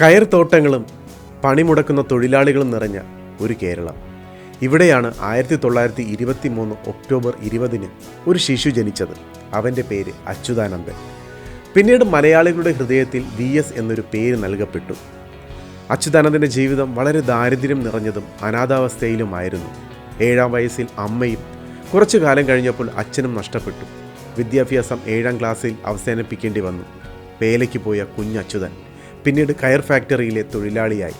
കയർ തോട്ടങ്ങളും പണിമുടക്കുന്ന തൊഴിലാളികളും നിറഞ്ഞ ഒരു കേരളം. ഇവിടെയാണ് ആയിരത്തി തൊള്ളായിരത്തി ഇരുപത്തി മൂന്ന് ഒക്ടോബർ ഇരുപതിന് ഒരു ശിശു ജനിച്ചത്. അവന്റെ പേര് അച്യുതാനന്ദൻ. പിന്നീട് മലയാളികളുടെ ഹൃദയത്തിൽ വി എസ് എന്നൊരു പേര് നൽകപ്പെട്ടു. അച്യുതാനന്ദന്റെ ജീവിതം വളരെ ദാരിദ്ര്യം നിറഞ്ഞതും അനാഥാവസ്ഥയിലുമായിരുന്നു. ഏഴാം വയസ്സിൽ അമ്മയും കുറച്ചു കാലം കഴിഞ്ഞപ്പോൾ അച്ഛനും നഷ്ടപ്പെട്ടു. വിദ്യാഭ്യാസം ഏഴാം ക്ലാസ്സിൽ അവസാനിപ്പിക്കേണ്ടി വന്നു. പേലയ്ക്ക് പോയ കുഞ്ഞച്യുതൻ പിന്നീട് കയർ ഫാക്ടറിയിലെ തൊഴിലാളിയായി.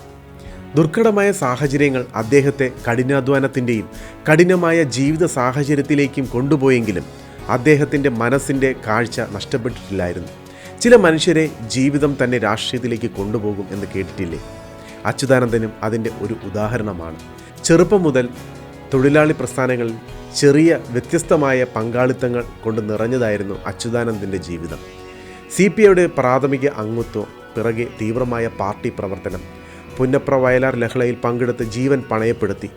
ദുർഘടമായ സാഹചര്യങ്ങൾ അദ്ദേഹത്തെ കഠിനാധ്വാനത്തിന്റെയും കഠിനമായ ജീവിത സാഹചര്യത്തിലേക്കും കൊണ്ടുപോയെങ്കിലും അദ്ദേഹത്തിന്റെ മനസ്സിന്റെ കാഴ്ച നഷ്ടപ്പെട്ടിട്ടില്ലായിരുന്നു. ചില മനുഷ്യരെ ജീവിതം തന്നെ രാഷ്ട്രീയത്തിലേക്ക് കൊണ്ടുപോകും എന്ന് കേട്ടിട്ടില്ലേ? അച്യുതാനന്ദനും അതിന്റെ ഒരു ഉദാഹരണമാണ്. ചെറുപ്പം മുതൽ തൊഴിലാളി പ്രസ്ഥാനങ്ങളിൽ ചെറിയ വ്യത്യസ്തമായ പങ്കാളിത്തങ്ങൾ കൊണ്ട് നിറഞ്ഞതായിരുന്നു അച്യുതാനന്ദന്റെ ജീവിതം. സി പി ഐയുടെ പ്രാഥമിക അംഗത്വം പിറകെ തീവ്രമായ പാർട്ടി പ്രവർത്തനം. പുന്നപ്ര വയലാർ ലഹളയിൽ പങ്കെടുത്ത് ജീവൻ പണയപ്പെടുത്തി.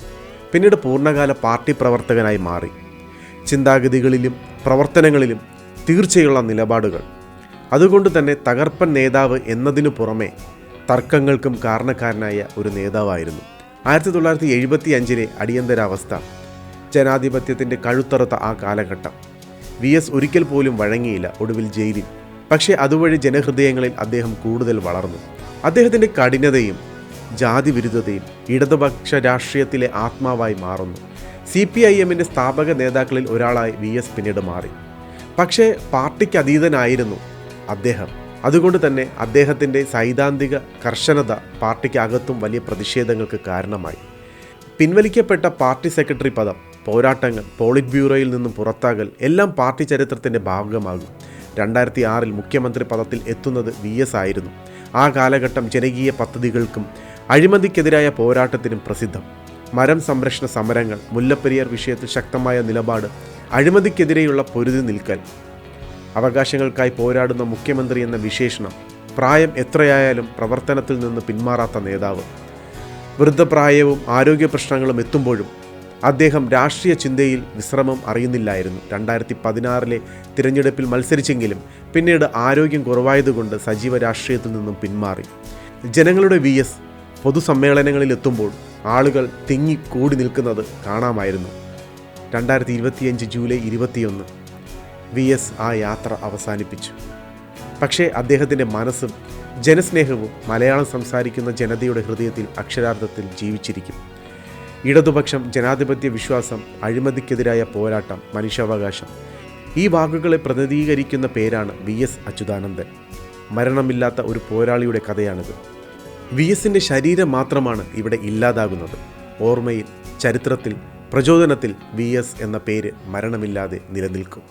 പിന്നീട് പൂർണകാല പാർട്ടി പ്രവർത്തകനായി മാറി. ചിന്താഗതികളിലും പ്രവർത്തനങ്ങളിലും തീർച്ചയുള്ള നിലപാടുകൾ. അതുകൊണ്ട് തന്നെ തകർപ്പൻ നേതാവ് എന്നതിനു പുറമെ തർക്കങ്ങൾക്കും കാരണക്കാരനായ ഒരു നേതാവായിരുന്നു. ആയിരത്തി തൊള്ളായിരത്തി എഴുപത്തി അഞ്ചിലെ അടിയന്തരാവസ്ഥ. ജനാധിപത്യത്തിന്റെ കഴുത്തറുത്ത ആ കാലഘട്ടം. വി എസ് ഒരിക്കൽ പോലും വഴങ്ങിയില്ല ഒടുവിൽ ജയിലിൽ. പക്ഷേ അതുവഴി ജനഹൃദയങ്ങളിൽ അദ്ദേഹം കൂടുതൽ വളർന്നു. അദ്ദേഹത്തിന്റെ കഠിനതയും ജാതി വിരുദ്ധതയും ഇടതുപക്ഷ രാഷ്ട്രീയത്തിലെ ആത്മാവായി മാറുന്നു. സി പി ഐ എമ്മിന്റെ സ്ഥാപക നേതാക്കളിൽ ഒരാളായി വി എസ് പിന്നീട് മാറി. പക്ഷേ പാർട്ടിക്ക് അതീതനായിരുന്നു അദ്ദേഹം. അതുകൊണ്ട് തന്നെ അദ്ദേഹത്തിന്റെ സൈദ്ധാന്തിക കർശനത പാർട്ടിക്കകത്തും വലിയ പ്രതിഷേധങ്ങൾക്ക് കാരണമായി. പിൻവലിക്കപ്പെട്ട പാർട്ടി സെക്രട്ടറി പദം പോരാട്ടങ്ങൾ പോളിറ്റ് ബ്യൂറോയിൽ നിന്നും പുറത്താകൽ എല്ലാം പാർട്ടി ചരിത്രത്തിന്റെ ഭാഗമാകും. രണ്ടായിരത്തി ആറിൽ മുഖ്യമന്ത്രി പദത്തിൽ എത്തുന്നത് വി എസ് ആയിരുന്നു. ആ കാലഘട്ടം ജനകീയ പദ്ധതികൾക്കും അഴിമതിക്കെതിരായ പോരാട്ടത്തിനും പ്രസിദ്ധം. മരം സംരക്ഷണ സമരങ്ങൾ മുല്ലപ്പെരിയാർ വിഷയത്തിൽ ശക്തമായ നിലപാട് അഴിമതിക്കെതിരെയുള്ള പൊരുതി നിൽക്കൽ അവകാശങ്ങൾക്കായി പോരാടുന്ന മുഖ്യമന്ത്രി എന്ന വിശേഷണം പ്രായം എത്രയായാലും പ്രവർത്തനത്തിൽ നിന്ന് പിന്മാറാത്ത നേതാവ് വൃദ്ധപ്രായവും ആരോഗ്യ പ്രശ്നങ്ങളും എത്തുമ്പോഴും അദ്ദേഹം രാഷ്ട്രീയ ചിന്തയിൽ വിശ്രമം അറിയുന്നില്ലായിരുന്നു. രണ്ടായിരത്തി പതിനാറിലെ തിരഞ്ഞെടുപ്പിൽ മത്സരിച്ചെങ്കിലും പിന്നീട് ആരോഗ്യം കുറവായതുകൊണ്ട് സജീവ രാഷ്ട്രീയത്തിൽ നിന്നും പിന്മാറി. ജനങ്ങളുടെ വി എസ് പൊതുസമ്മേളനങ്ങളിൽ എത്തുമ്പോൾ ആളുകൾ തിങ്ങി കൂടി നിൽക്കുന്നത് കാണാമായിരുന്നു. രണ്ടായിരത്തി ഇരുപത്തിയഞ്ച് ജൂലൈ ഇരുപത്തിയൊന്ന് വി എസ് ആ യാത്ര അവസാനിപ്പിച്ചു. പക്ഷേ അദ്ദേഹത്തിന്റെ മനസ്സും ജനസ്നേഹവും മലയാളം സംസാരിക്കുന്ന ജനതയുടെ ഹൃദയത്തിൽ അക്ഷരാർത്ഥത്തിൽ ജീവിച്ചിരിക്കും. ഇടതുപക്ഷം ജനാധിപത്യ വിശ്വാസം അഴിമതിക്കെതിരായ പോരാട്ടം മനുഷ്യാവകാശം. ഈ വാക്കുകളെ പ്രതിനിധീകരിക്കുന്ന പേരാണ് വി എസ് അച്യുതാനന്ദൻ. മരണമില്ലാത്ത ഒരു പോരാളിയുടെ കഥയാണിത്. വി എസിന്റെ ശരീരം മാത്രമാണ് ഇവിടെ ഇല്ലാതാകുന്നത്. ഓർമ്മയിൽ ചരിത്രത്തിൽ പ്രചോദനത്തിൽ വി എസ് എന്ന പേര് മരണമില്ലാതെ നിലനിൽക്കും.